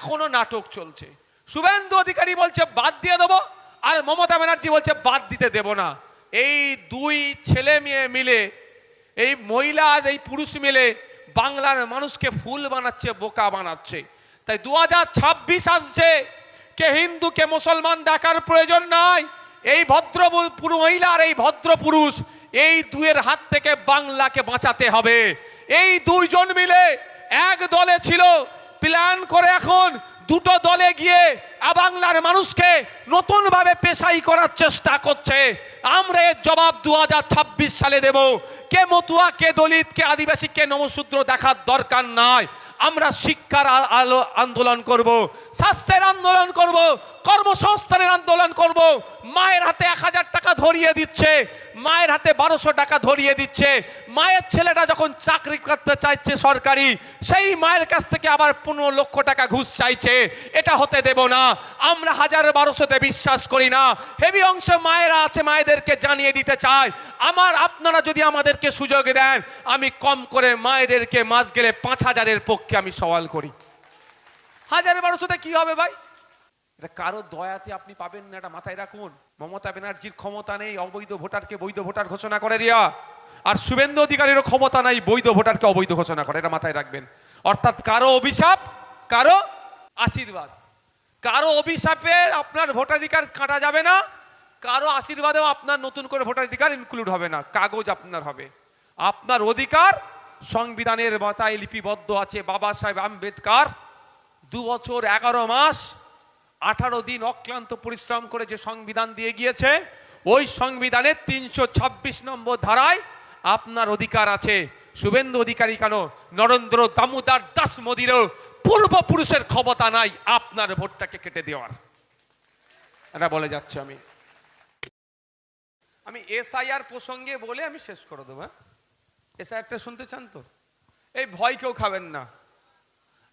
এখনও নাটক চলছে। শুভেন্দু অধিকারী বলছে, বাদ দিয়ে দেবো। আর মমতা ব্যানার্জি বলছে, বাদ দিতে দেব না। এই দুই ছেলে মেয়ে মিলে, এই মহিলা আর এই পুরুষ মিলে বাংলার মানুষকে ফুল বানাচ্ছে, বোকা বানাচ্ছে। তাই দু হাজার ছাব্বিশ আসছে। কে হিন্দু, কে মুসলমান, দেখার প্রয়োজন নাই। এই ভদ্র মহিলা আর এই ভদ্র পুরুষ, এই দুয়ের হাত থেকে বাংলাকে বাঁচাতে হবে। এই দুইজন মিলে এক দলে ছিল। প্ল্যান করে এখন দুটো দলে গিয়ে আবাংলার বাংলার মানুষকে নতুনভাবে পেশাই করার চেষ্টা করছে। আমরা এর জবাব দু হাজার ছাব্বিশ সালে দেব। কে মতুয়া, কে দলিত, কে আদিবাসী, কে নমশূদ্র দেখার দরকার নয় আমরা শিক্ষার আলো আন্দোলন করব, স্বাস্থ্যের আন্দোলন করব কর্মসংস্থানের আন্দোলন করব। মায়ের হাতে এক হাজার টাকা ধরিয়ে দিচ্ছে। মায়ের হাতে বারোশো টাকা ধরিয়ে দিচ্ছে। মায়ের ছেলেটা যখন চাকরি করতে চাইছে সরকারি, সেই মায়ের কাছ থেকে আবার পনেরো লক্ষ টাকা ঘুষ চাইছে। এটা হতে দেব না। আমরা হাজার বারোশোতে বিশ্বাস করি না। হেভি অংশ মায়েরা আছে, মায়েদেরকে জানিয়ে দিতে চাই আমার আপনারা যদি আমাদেরকে সুযোগ দেন, আমি কম করে মায়েদেরকে মাস গেলে পাঁচ হাজারের পক্ষে আমি সওয়াল করি। হাজার বারোশোতে কি হবে ভাই? এটা কারও দয়াতে আপনি পাবেন না, এটা মাথায় রাখুন। মমতা ব্যানার্জির ক্ষমতা নেই, অবৈধ ভোটারকে বৈধ ভোটার ঘোষণা করে দেওয়া আর শুভেন্দু অধিকারীরও ক্ষমতা নাই, বৈধ ভোটারকে অবৈধ ঘোষণা করে, এটা মাথায় রাখবেন। অর্থাৎ কারও অভিশাপ, কারও আশীর্বাদ। কারও অভিশাপে আপনার ভোটাধিকার কাটা যাবে না, কারও আশীর্বাদেও আপনার নতুন করে ভোটাধিকার ইনক্লুড হবে না, কাগজ আপনার হবে। আপনার অধিকার সংবিধানের মাথায় লিপিবদ্ধ আছে, বাবা সাহেব আম্বেদকার। দু বছর এগারো মাস আঠারো দিন অক্লান্ত পরিশ্রম করে যে সংবিধান দিয়ে গিয়েছে, ওই সংবিধানের তিনশো ছাব্বিশ নম্বর ধারায় আপনার অধিকার আছে। শুভেন্দু অধিকারী কেন? নরেন্দ্র দামোদর দাস মোদিরও পূর্বপুরুষের ক্ষমতা নাই আপনার ভোটটাকে কেটে দেওয়ার। এটা বলে যাচ্ছে আমি। আমি এসআইআর প্রসঙ্গে বলে আমি শেষ করে দেবো হ্যাঁ? এসআইআরটা শুনতে চান তো? এই ভয় কেউ খাবেন না।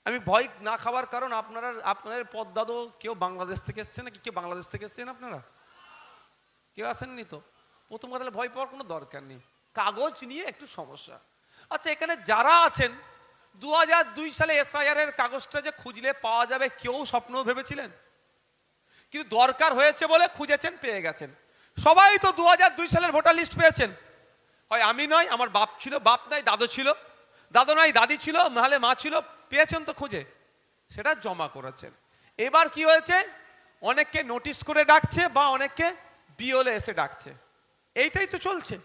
আমি ভয় না খাওয়ার কারণ আপনারা, আপনাদের পদ্মাদো কেউ বাংলাদেশ থেকে এসছে নাকি? কেউ বাংলাদেশ থেকে এসছেন আপনারা? কেউ আসেননি তো? প্রথম কথা ভয় পাওয়ার কোনো দরকার নেই। কাগজ নিয়ে একটু সমস্যা। আচ্ছা এখানে যারা আছেন দু দুই সালে এসআইআর এর কাগজটা যে খুঁজলে পাওয়া যাবে, কেউ স্বপ্ন ভেবেছিলেন? কিন্তু দরকার হয়েছে বলে খুঁজেছেন, পেয়ে গেছেন। সবাই তো দু দুই সালের ভোটার লিস্ট পেয়েছেন। হয় আমি নয়, আমার বাপ ছিল, বাপ নাই, দাদু ছিল। দাদু নাই, দাদি ছিল, নাহলে মা ছিল, পেয়েছেন তো খুঁজে। সেটা জমা করেছেন। এবার কি হয়েছে? অনেককে নোটিশ করে ডাকছে বা অনেককে বিওলে এসে ডাকছে। এইটাই তো চলছে।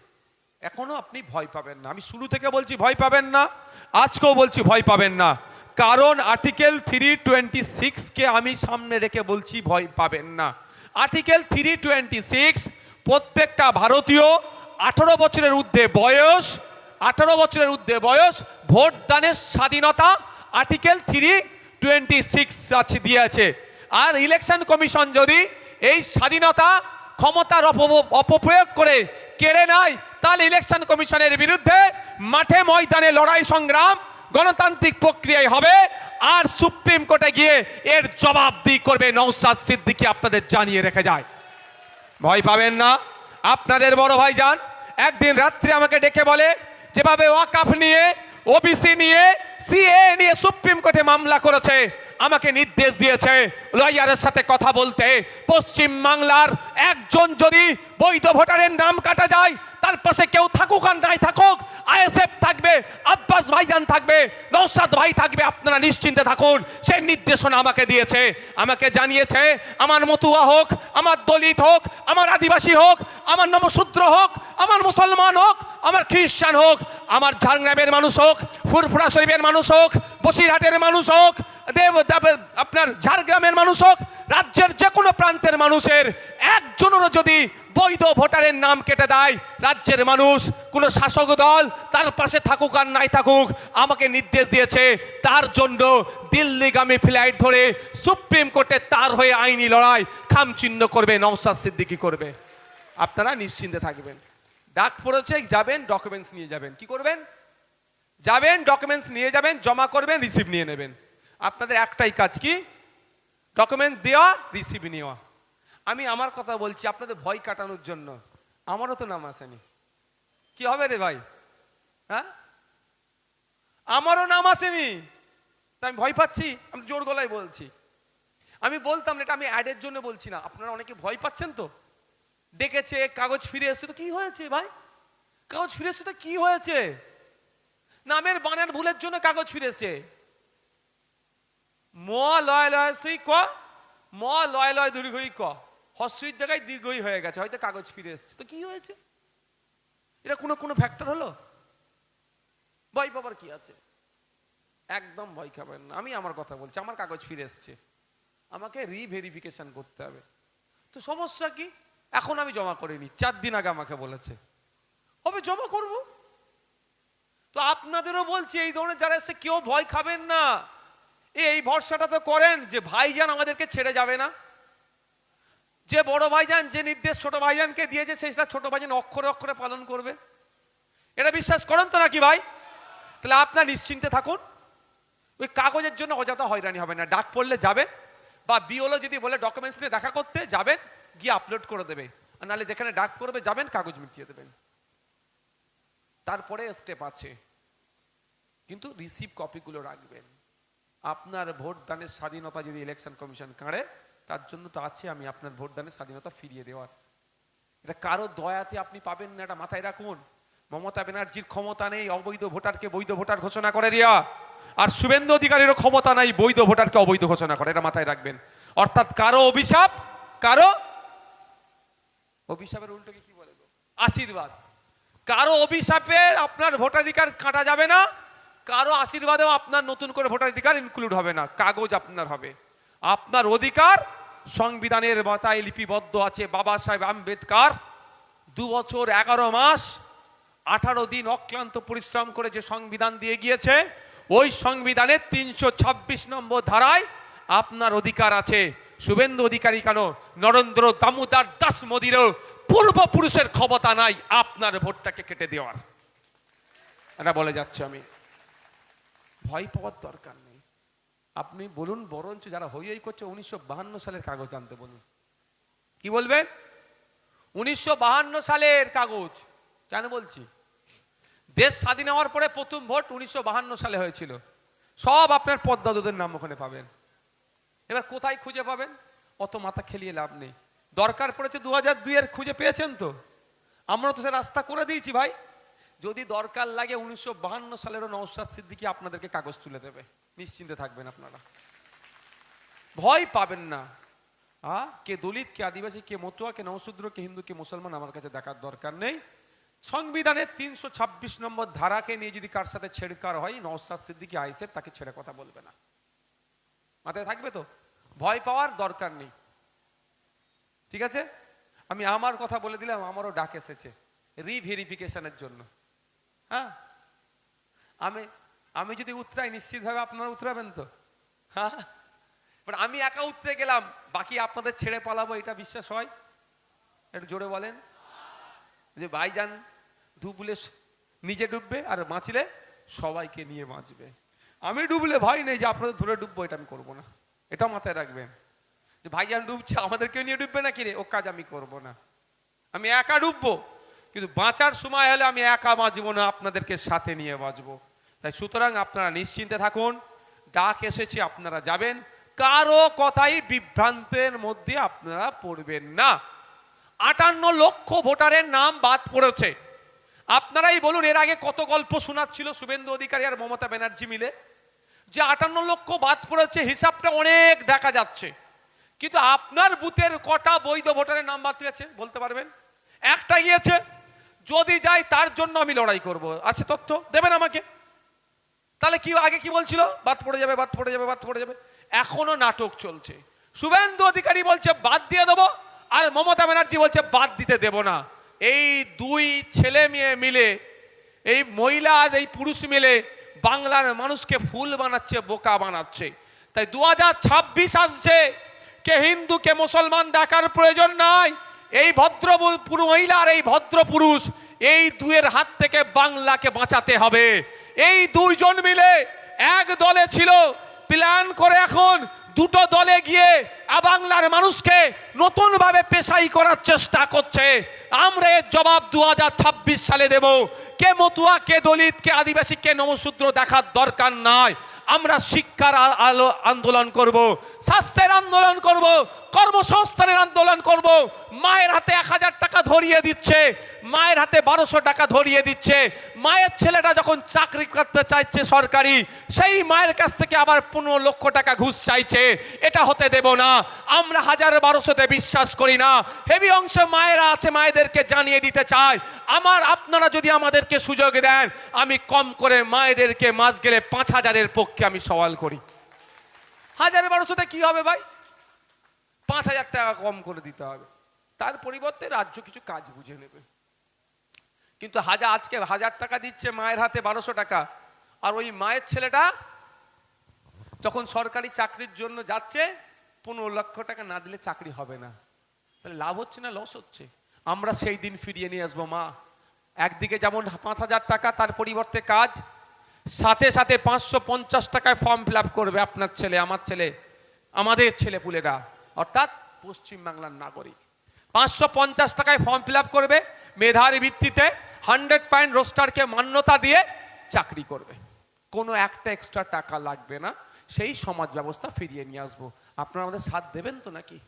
এখনও আপনি ভয় পাবেন না। আমি শুরু থেকে বলছি, ভয় পাবেন না। আজকেও বলছি, ভয় পাবেন না। কারণ আর্টিকেল থ্রি টোয়েন্টি সিক্সকে আমি সামনে রেখে বলছি, ভয় পাবেন না। আর্টিকেল থ্রি টোয়েন্টি সিক্স প্রত্যেকটা ভারতীয় আঠারো বছরের ঊর্ধ্বে বয়স আঠারো বছরের ঊর্ধ্বে বয়স, ভোট দানের স্বাধীনতা, আর্টিকেল থ্রি টোয়েন্টি সিক্স আছে দিয়েছে আর ইলেকশন কমিশন যদি এই স্বাধীনতা ক্ষমতার অপ- অপপ্রয়োগ করে, কেড়ে নেয়, তাহলে ইলেকশন কমিশনের বিরুদ্ধে মাঠে ময়দানে লড়াই সংগ্রাম, গণতান্ত্রিক প্রক্রিয়ায় হবে। আর সুপ্রিম কোর্টে গিয়ে এর জবাবদি করবে নৌসাদ সিদ্দিকী, আপনাদের জানিয়ে রেখে যায়। ভয় পাবেন না। আপনাদের বড় ভাই যান একদিন রাত্রে আমাকে ডেকে বলে যেভাবে ওয়াকাফ নিয়ে, ওবিসি নিয়ে, সিএ নিয়ে সুপ্রিম কোর্টে মামলা করেছে, আমাকে নির্দেশ দিয়েছে লয়ারের সাথে কথা বলতে। পশ্চিম বাংলার একজন যদি বৈধ ভোটারের নাম কাটা যায় তার পাশে কেউ থাকুক আর নাই থাকুক, আইএসএফ থাকবে, আব্বাস ভাইজান থাকবে নৌসাদ ভাই থাকবে, আপনারা নিশ্চিন্তে থাকুন। সেই নির্দেশনা আমাকে দিয়েছে, আমাকে জানিয়েছে, আমার মতুয়া হোক, আমার দলিত হোক, আমার আদিবাসী হোক, আমার নমশূদ্র হোক, আমার মুসলমান হোক, আমার খ্রিস্টান হোক, আমার ঝাড়গ্রামের মানুষ হোক, ফুরফুরা শরীফের মানুষ হোক, বসিরহাটের মানুষ হোক, দেব আপনার ঝাড়গ্রামের মানুষ হোক, রাজ্যের যে কোনো প্রান্তের মানুষের বৈধ ভোটারের নাম কেটে দেয়। রাজ্যের মানুষ, কোনো শাসক দল তার পাশে থাকুক আর নাই থাকুক, আমাকে নির্দেশ দিয়েছে। তার জন্য দিল্লিগামী ফ্লাইট ধরে সুপ্রিম কোর্টে তার হয়ে আইনি লড়াই, খামচিহ্ন করবে নওসাদ সিদ্দিকি করবে। আপনারা নিশ্চিন্তে থাকবেন। ডাক পড়েছে, যাবেন ডকুমেন্টস নিয়ে যাবেন। কি করবেন? যাবেন ডকুমেন্টস নিয়ে যাবেন, জমা করবেন রিসিভ নিয়ে নেবেন। আপনাদের একটাই কাজ কি? ডকুমেন্টস দেওয়া রিসিভ নেওয়া। আমি আমার কথা বলছি আপনাদের ভয় কাটানোর জন্য। আমারও তো নাম আসেনি। কি হবে রে ভাই? হ্যাঁ? আমারও নাম আসেনি। তা আমি ভয় পাচ্ছি, আমি জোর গলায় বলছি। আমি বলতাম এটা আমি অ্যাডের জন্য বলছি না। আপনারা অনেকে ভয় পাচ্ছেন তো? ডেকেছে, কাগজ ফিরে এসছে তো কি হয়েছে ভাই? কাগজ ফিরে এসছে তো কি হয়েছে? নামের বানান ভুলের জন্য কাগজ ফিরেছে ম লয় লয় সুই, ক। ম লয় লয় দীর্ঘই ক। হস্যির জায়গায় দীর্ঘই হয়ে গেছে, হয়তো কাগজ ফিরে এসছে। তো কি হয়েছে? এটা কোনো কোনো ফ্যাক্টর হলো? ভয় পাবার কি আছে? একদম ভয় খাবেন না। আমি আমার কথা বলছি, আমার কাগজ ফিরে এসছে। আমাকে রিভেরিফিকেশন করতে হবে। তো সমস্যা কি? এখন আমি জমা করিনি চার দিন আগে আমাকে বলেছে। হবে, জমা করব। তো আপনাদেরও বলছি, এই ধরনের যারা এসে কেউ ভয় খাবেন না। এই ভরসাটা তো করেন যে ভাইজান আমাদেরকে ছেড়ে যাবে না। যে বড় ভাইজান, যে নির্দেশ ছোট ভাইজানকে দিয়েছে সেটা ছোট ভাইজান অক্ষরে অক্ষরে পালন করবে। এটা বিশ্বাস করেন তো নাকি ভাই? তাহলে আপনার নিশ্চিন্তে থাকুন। ওই কাগজের জন্য অযথা হয়রানি হবে না। ডাক পড়লে যাবেন বা বিওলো যদি বলে ডকুমেন্টস নিয়ে দেখা করতে যাবেন, গিয়ে আপলোড করে দেবে। আর নাহলে যেখানে ডাক পড়বে, যাবেন, কাগজ মিটিয়ে দেবেন। তারপরে স্টেপ আছে। কিন্তু রিসিভ কপিগুলো রাখবেন। আপনার ভোট দানের স্বাধীনতা যদি ইলেকশন কমিশন কাঁড়ে তার জন্য তো আছে আমি আপনার ভোট দানের স্বাধীনতা ফিরিয়ে দেওয়ার। এটা কারও দয়াতে আপনি পাবেন না, এটা মাথায় রাখুন। মমতা ব্যানার্জির ক্ষমতা নেই, অবৈধ ভোটারকে বৈধ ভোটার ঘোষণা করে দেওয়া আর শুভেন্দু অধিকারীরও ক্ষমতা নাই, বৈধ ভোটারকে অবৈধ ঘোষণা করে, এটা মাথায় রাখবেন। অর্থাৎ কারও অভিশাপ, কারও অভিশাপের উল্টোকে কি বলে আশীর্বাদ। কারও অভিশাপে আপনার ভোটাধিকার কাটা যাবে না, কারও আশীর্বাদেও আপনার নতুন করে ভোটাধিকার ইনক্লুড হবে না, কাগজ আপনার হবে। আপনার অধিকার সংবিধানের মাথায় লিপিবদ্ধ আছে বাবা সাহেব আম্বেদকার। দু বছর এগারো মাস, আঠারো দিন অক্লান্ত পরিশ্রম করে যে সংবিধান দিয়ে গিয়েছে, ওই সংবিধানের তিনশো ছাব্বিশ নম্বর ধারায় আপনার অধিকার আছে। শুভেন্দু অধিকারী কেন? নরেন্দ্র দামোদর দাস মোদিরও পূর্বপুরুষের ক্ষমতা নাই আপনার ভোটটাকে কেটে দেওয়ার। এটা বলে যাচ্ছে আমি। ভয় পাওয়ার দরকার নেই। আপনি বলুন, বরঞ্চ যারা হই হই করছে, উনিশশো সালের কাগজ আনতে বলুন। কি বলবেন? উনিশশো সালের কাগজ। কেন বলছি? দেশ স্বাধীন হওয়ার পরে প্রথম ভোট উনিশশো সালে হয়েছিল। সব আপনার পদ্মাদুদের নাম ওখানে পাবেন। এবার কোথায় খুঁজে পাবেন? অত মাথা খেলিয়ে লাভ নেই। দরকার পড়েছে দু হাজার দুইয়ের খুঁজে পেয়েছেন তো? আমরা তো সে রাস্তা করে দিয়েছি ভাই। যদি দরকার লাগে উনিশশো সালেরও নৌসাদ সিদ্দিকি আপনাদেরকে কাগজ তুলে দেবে। নিশ্চিন্তে থাকবেন আপনারা। ভয় পাবেন না। আ? কে দলিত, কে আদিবাসী, কে মতুয়া, কে নৌশূদ্র কে হিন্দু, কে মুসলমান, আমার কাছে দেখার দরকার নেই। সংবিধানের তিনশো ছাব্বিশ নম্বর ধারাকে নিয়ে যদি কার সাথে ছেড়কার হয় নৌসাদ সিদ্দিকি আইসেফ তাকে ছেড়ে কথা বলবে না। মাথায় থাকবে তো? ভয় পাওয়ার দরকার নেই। ঠিক আছে? আমি আমার কথা বলে দিলাম, আমারও ডাক এসেছে। রিভেরিফিকেশনের জন্য। হ্যাঁ? আমি আমি যদি উতরাই নিশ্চিতভাবে আপনারা উতরাবেন তো। হ্যাঁ। বাট আমি একা উতরে গেলাম বাকি আপনাদের ছেড়ে পালাবো এটা বিশ্বাস হয়? একটু জোরে বলেন। যে ভাইজান ডুবলে নিজে ডুববে আর বাঁচলে সবাইকে নিয়ে বাঁচবে। আমি ডুবলে ভয় নেই যে আপনাদের ধরে ডুববো এটা আমি করব না। এটা মাথায় রাখবেন। যে ভাইজান ডুবছে আমাদেরকে নিয়ে ডুববে না কিরে ও কাজ আমি করব না। আমি একা ডুববো কিন্তু বাঁচার সময় হলে আমি একা বাঁচবো না আপনাদেরকে সাথে নিয়ে বাঁচবো। তাই সুতরাং আপনারা নিশ্চিন্তে থাকুন, ডাক এসেছে, আপনারা যাবেন। কারও কথাই বিভ্রান্তের মধ্যে আপনারা পড়বেন না। আটান্ন লক্ষ ভোটারের নাম বাদ পড়েছে। আপনারাই বলুন, এর আগে কত গল্প শোনাচ্ছিল শুভেন্দু অধিকারী আর মমতা ব্যানার্জি মিলে? যে আটান্ন লক্ষ বাদ পড়েছে, হিসাবটা অনেক দেখা যাচ্ছে। কিন্তু আপনার বুথের কটা বৈধ ভোটারের নাম বাদ দিয়েছে বলতে পারবেন? একটা গিয়েছে, যদি যাই তার জন্য আমি লড়াই করব। আছে তথ্য? দেবেন আমাকে? তাহলে কি, আগে কি বলছিল? বাদ পড়ে যাবে, বাদ পড়ে যাবে, বাদ পড়ে যাবে। এখনও নাটক চলছে। শুভেন্দু অধিকারী বলছে, বাদ দিয়ে দেবো। আর মমতা ব্যানার্জি বলছে, বাদ দিতে দেব না। এই দুই ছেলে মেয়ে মিলে, এই মহিলা আর এই পুরুষ মিলে বাংলার মানুষকে ফুল বানাচ্ছে, বোকা বানাচ্ছে। তাই দু হাজার ছাব্বিশ আসছে। কে হিন্দু, কে মুসলমান, দেখার প্রয়োজন নাই। এই ভদ্র মহিলা আর এই ভদ্র পুরুষ, এই দুয়ের হাত থেকে বাংলাকে বাঁচাতে হবে। এই দুইজন মিলে এক দলে ছিল প্ল্যান করে এখন দুটো দলে গিয়ে বাংলার মানুষকে নতুন ভাবে পেশাই করার চেষ্টা করছে। আমরা এর জবাব দুহাজার ছাব্বিশ সালে দেব। কে মতুয়া, কে দলিত, কে আদিবাসী, কে নমশূদ্র দেখার দরকার নাই। আমরা শিক্ষার আলো আন্দোলন করব, স্বাস্থ্যের আন্দোলন করব, কর্মসংস্থানের আন্দোলন করব। মায়ের হাতে এক হাজার টাকা ধরিয়ে দিচ্ছে, মায়ের হাতে বারোশো টাকা ধরিয়ে দিচ্ছে। মায়ের ছেলেটা যখন চাকরি করতে চাইছে সরকারি, সেই মায়ের কাছ থেকে আবার পনেরো লক্ষ টাকা ঘুষ চাইছে। এটা হতে দেব না। আমরা হাজার বারোশোতে বিশ্বাস করি না। হেভি অংশ মায়েরা আছে, মায়েদেরকে জানিয়ে দিতে চাই আমার আপনারা যদি আমাদেরকে সুযোগ দেন, আমি কম করে মায়েদেরকে মাস গেলে পাঁচ হাজারের পক্ষে আমি সওয়াল করি। হাজার বারোশোতে কি হবে ভাই? পাঁচ হাজার টাকা কম করে দিতে হবে। তার পরিবর্তে রাজ্য কিছু কাজ বুঝে নেবে। কিন্তু হাজার আজকে হাজার টাকা দিচ্ছে মায়ের হাতে বারোশো টাকা। আর ওই মায়ের ছেলেটা যখন সরকারি চাকরির জন্য যাচ্ছে, পনেরো লক্ষ টাকা না দিলে চাকরি হবে না। তাহলে লাভ হচ্ছে না, লস হচ্ছে? আমরা সেই দিন ফিরিয়ে নিয়ে আসব, মা। একদিকে যেমন পাঁচ হাজার টাকা তার পরিবর্তে কাজ, সাথে সাথে পাঁচশো পঞ্চাশ টাকায় ফর্ম ফিল করবে আপনার ছেলে, আমার ছেলে, আমাদের ছেলেপুলেরা। অর্থাৎ পশ্চিমবাংলার নাগরিক। পাঁচশো পঞ্চাশ টাকায় ফর্ম ফিল করবে মেধার ভিত্তিতে হান্ড্রেড পয়েন্ট রোস্টারকে মান্যতা দিয়ে চাকরি করবে। কোনো একটা এক্সট্রা টাকা লাগবে না, সেই সমাজ ব্যবস্থা ফিরিয়ে নিয়ে আসব। আপনারা আমাদের সাথ দেবেন তো নাকি?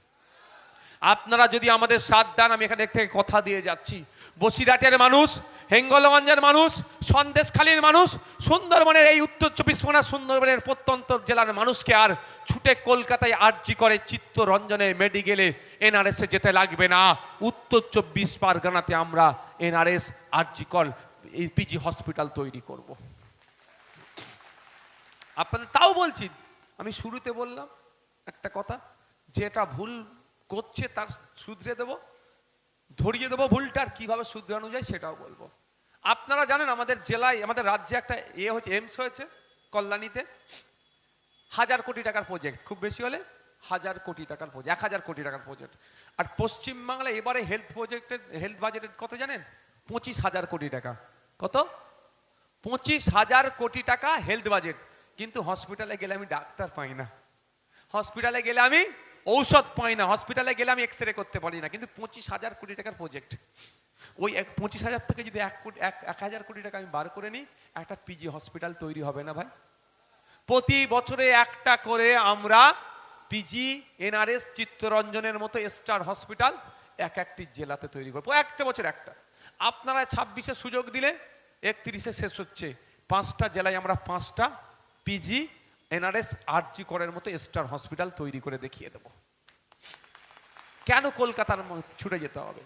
আপনারা যদি আমাদের সাথ দেন, আমি এখানে থেকে কথা দিয়ে যাচ্ছি। বসিরহাটের মানুষ হেঙ্গলগঞ্জের মানুষ, সন্দেশখালীর মানুষ, সুন্দরবনের এই উত্তর চব্বিশ পরগনা সুন্দরবনের প্রত্যন্ত জেলার মানুষকে আর ছুটে কলকাতায় আর্জি করে চিত্তরঞ্জনে মেডিকেলে এনআরএসে যেতে লাগবে না। উত্তর চব্বিশ পরগনাতে আমরা এনআরএস, আর্জি কল, এই পিজি হসপিটাল তৈরি করব। আপনাদের তাও বলছি, আমি শুরুতে বললাম একটা কথা, যেটা ভুল করছে তার শুধরে দেব। ধরিয়ে দেবো ভুলটার কীভাবে শুধরানো যায় সেটাও বলব। আপনারা জানেন আমাদের জেলায়, আমাদের রাজ্যে একটা এ হচ্ছে, এমস হয়েছে কল্যাণীতে। হাজার কোটি টাকার প্রজেক্ট খুব বেশি হলে হাজার কোটি টাকার প্রজেক্ট এক হাজার কোটি টাকার প্রজেক্ট আর পশ্চিমবাংলায় এবারে হেলথ প্রজেক্টের হেলথ বাজেটের কত জানেন? পঁচিশ হাজার কোটি টাকা। কত? পঁচিশ হাজার কোটি টাকা হেলথ বাজেট কিন্তু হসপিটালে গেলে আমি ডাক্তার পাই না। হসপিটালে গেলে আমি ঔষধ পাই না হসপিটালে গেলে আমি এক্স রে করতে পারি না, কিন্তু পঁচিশ হাজার কোটি টাকার প্রজেক্ট ওই এক, পঁচিশ হাজার থেকে যদি এক কোটি, এক এক হাজার কোটি টাকা আমি বার করে নিই, একটা পিজি হসপিটাল তৈরি হবে না ভাই। প্রতি বছরে একটা করে আমরা পিজি এনআরএস চিত্তরঞ্জনের মতো স্টার হসপিটাল এক একটি জেলাতে তৈরি করব, একটা বছর একটা। আপনারা ছাব্বিশে সুযোগ দিলে একত্রিশে শেষ হচ্ছে, পাঁচটা জেলায় আমরা পাঁচটা পিজি এনআরএস আরজি করের মতো স্টার হসপিটাল তৈরি করে দেখিয়ে দেবো। কেন কলকাতার ছুটে যেতে হবে?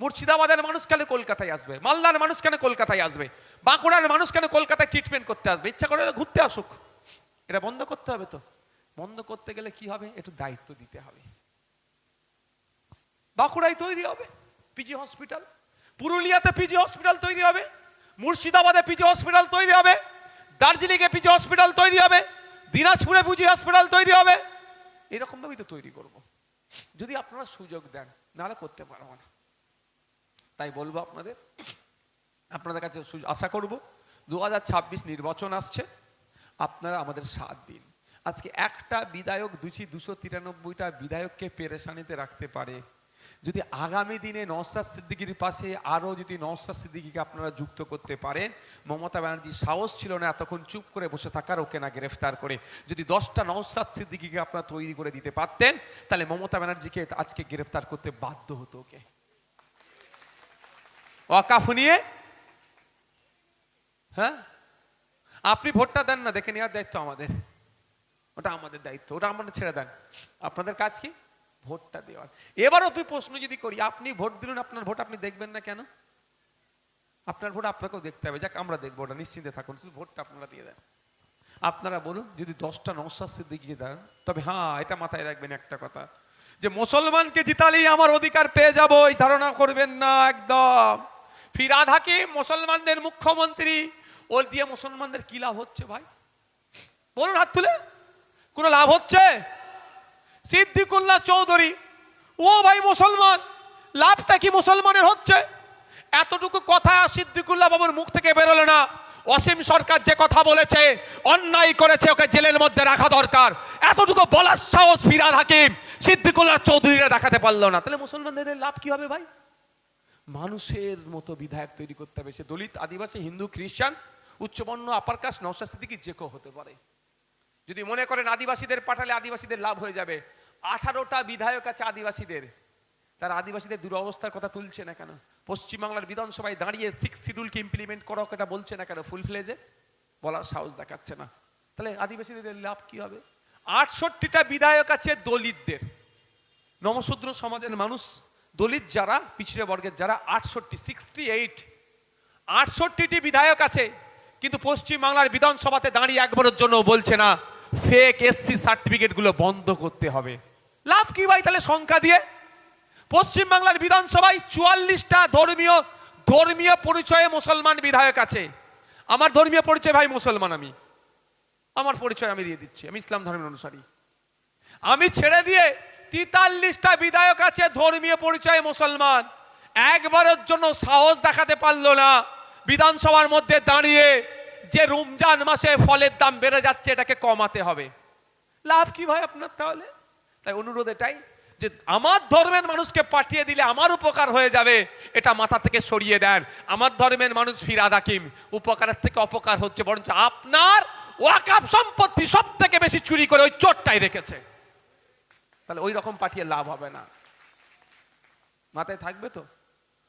মুর্শিদাবাদের মানুষ কেন কলকাতায় আসবে? মালদার মানুষ কেন কলকাতায় আসবে? বাঁকুড়ার মানুষ কেন কলকাতায় ট্রিটমেন্ট করতে আসবে? ইচ্ছা করে ঘুরতে আসুক। এটা বন্ধ করতে হবে তো। বন্ধ করতে গেলে কি হবে? একটু দায়িত্ব দিতে হবে। বাঁকুড়ায় তৈরি হবে পিজি হসপিটাল পুরুলিয়াতে পিজি হসপিটাল তৈরি হবে। মুর্শিদাবাদে পিজি হসপিটাল তৈরি হবে। দার্জিলিংয়ে পিজি হসপিটাল তৈরি হবে। দিনাজপুরে পিজি হসপিটাল তৈরি হবে? এরকম ভাবেই তো তৈরি করব। যদি আপনারা সুযোগ দেন, নাহলে করতে পারব না। তাই বলব আপনাদের আপনাদের কাছে আশা করব দু হাজার ছাব্বিশ নির্বাচন আসছে, আপনারা আমাদের সাথ দিন। আজকে একটা বিধায়ক দুশি দুশো তিরানব্বইটা বিধায়ককে পেরেশানিতে রাখতে পারে। যদি আগামী দিনে নওসাদ সিদ্দিকির পাশে আরও যদি নওসাদ সিদ্দিকিকে আপনারা যুক্ত করতে পারেন, মমতা ব্যানার্জির সাহস ছিল না এতক্ষণ চুপ করে বসে থাকার, ওকে না গ্রেফতার করে। যদি দশটা নওসাদ সিদ্দিকিকে আপনারা তৈরি করে দিতে পারতেন, তাহলে মমতা ব্যানার্জিকে আজকে গ্রেফতার করতে বাধ্য হতো ওকে। ওয়াকাফ নিয়ে? হ্যাঁ? আপনি ভোটটা দেন না, দেখে নেওয়ার দায়িত্ব আমাদের। ওটা আমাদের দায়িত্ব, ওটা আমাদের ছেড়ে দেন। আপনাদের কাজ কি? ভোটটা দেওয়ার। এবার আপনি প্রশ্ন যদি করি, আপনি ভোট দিলেন, আপনার ভোট আপনি দেখবেন না কেন? আপনার ভোট আপনাকেও দেখতে হবে। যাক, আমরা দেখব, ওটা নিশ্চিন্তে থাকুন। শুধু ভোটটা আপনারা দিয়ে দেন। আপনারা বলুন, যদি দশটা নৌসাদ সিদ্দিকিয়ে দেন, তবে হ্যাঁ এটা মাথায় রাখবেন একটা কথা, যে মুসলমানকে জিতালেই আমার অধিকার পেয়ে যাব, এই ধারণা করবেন না একদম। ফিরাদ হাকিম মুসলমানদের মুখ্যমন্ত্রী? ওর দিয়ে মুসলমানদের কি লাভ হচ্ছে ভাই? বলুন হাত তুলে। কোনো লাভ হচ্ছে? সিদ্দিকুল্লাহ চৌধুরী, ও ভাই মুসলমান, লাভটা কি মুসলমানের হচ্ছে? এতটুকু কথা সিদ্দিকুল্লাহ বাবুর মুখ থেকে বেরোলো না। অসীম সরকার যে কথা বলেছে, অন্যায় করেছে, ওকে জেলের মধ্যে রাখা দরকার। এতটুকু বলার সাহস ফিরাদ হাকিম সিদ্দিকুল্লাহ চৌধুরীরা দেখাতে পারল না। তাহলে মুসলমানদের লাভ কি হবে ভাই? মানুষের মতো বিধায়ক তৈরি করতে হবে। সে দলিত, আদিবাসী, হিন্দু, খ্রিস্টান, উচ্চবর্ণ আপার কাস্ট নওশাদ সিদ্দিকি যে কেউ হতে পারে। যদি মনে করেন আদিবাসীদের পাঠালে আদিবাসীদের লাভ হয়ে যাবে, আঠারোটা বিধায়ক আছে আদিবাসীদের, তারা আদিবাসীদের দুরবস্থার কথা তুলছে না কেন? পশ্চিমবাংলার বিধানসভায় দাঁড়িয়ে সিক্স শিডিউলকে ইমপ্লিমেন্ট করো, এটা বলছে না কেন? ফুল ফ্লেজে বলার সাহস দেখাচ্ছে না। তাহলে আদিবাসীদের লাভ কি হবে? আটষট্টিটা বিধায়ক আছে দলিতদের। নমশূদ্র সমাজের মানুষ, দলিত যারা, পিছড়ে বর্গের যারা, আটষট্টি সিক্সটি এইট আটষট্টিটি বিধায়ক আছে। কিন্তু পশ্চিমবাংলার বিধানসভাতে দাঁড়িয়ে একবারের জন্য বলছে না ফেক এসসি সার্টিফিকেটগুলো বন্ধ করতে হবে। লাভ কি ভাই তাহলে সংখ্যা দিয়ে? পশ্চিমবাংলার বিধানসভায় চুয়াল্লিশটা ধর্মীয় ধর্মীয় পরিচয়ে মুসলমান বিধায়ক আছে। আমার ধর্মীয় পরিচয় ভাই মুসলমান আমি। আমার পরিচয় আমি দিয়ে দিচ্ছি, আমি ইসলাম ধর্মের অনুসারী। আমি ছেড়ে দিয়ে তেতাল্লিশটা বিধায়ক আছে ধর্মীয় পরিচয়ে মুসলমান। একবারের জন্য সাহস দেখাতে পারল না। বিধানসভার মধ্যে দাঁড়িয়ে যে রমজান মাসে ফলের দাম বেড়ে যাচ্ছে, এটাকে কমাতে হবে। লাভ কি ভাই আপনার তাহলে? তাই অনুরোধ এটাই যে আমার ধর্মের মানুষকে পাঠিয়ে দিলে আমার উপকার হয়ে যাবে, এটা মাথা থেকে সরিয়ে দেন। আমার ধর্মের মানুষ ফিরাদ হাকিম উপকারের থেকে অপকার হচ্ছে, বরঞ্চ আপনার ওয়াকাপ সম্পত্তি সব থেকে বেশি চুরি করে ওই চোরটাই রেখেছে। তাহলে ওই রকম পাঠিয়ে লাভ হবে না। মাথায় থাকবে তো?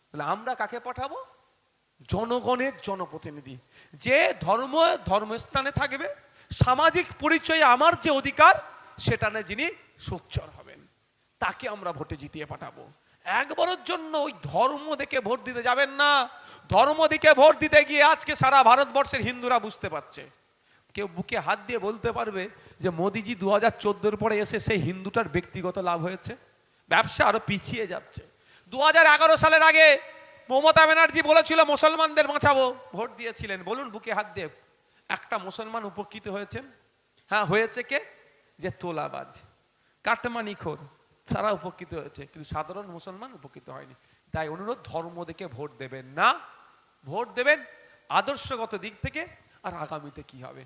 তাহলে আমরা কাকে পাঠাবো? জনগণের জনপ্রতিনিধি। যে ধর্ম, ধর্মস্থানে থাকবে, সামাজিক পরিচয়ে আমার যে অধিকার, সেটা নিয়ে যিনি সোচ্চর হবেন, তাকে আমরা ভোটে জিতিয়ে পাঠাবো। একবারের জন্য ওই ধর্ম দেখে ভোট দিতে যাবেন না। ধর্ম দিকে ভোট দিতে গিয়ে আজকে সারা ভারতবর্ষের হিন্দুরা বুঝতে পারছে। কেউ বুকে হাত দিয়ে বলতে পারবে যে মোদিজি দু হাজার চোদ্দোর পরে এসে সেই হিন্দুটার ব্যক্তিগত লাভ হয়েছে। ব্যবসা আরও পিছিয়ে যাচ্ছে। দু হাজার এগারো সালের আগে মমতা ব্যানার্জি বলেছিল, মুসলমানদের বাঁচাবো। ভোট দিয়েছিলেন। বলুন, বুকে হাত দিয়ে। একটা মুসলমান উপকৃত হয়েছেন? হ্যাঁ হয়েছে কে? যে তোলাবাজ, কাটমানিখোর। সারা উপকৃত হয়েছে, কিন্তু সাধারণ মুসলমান উপকৃত হয়নি। তাই অনুরোধ, ধর্ম দেখে ভোট দেবেন না। ভোট দেবেন আদর্শগত দিক থেকে আর আগামীতে কি হবে?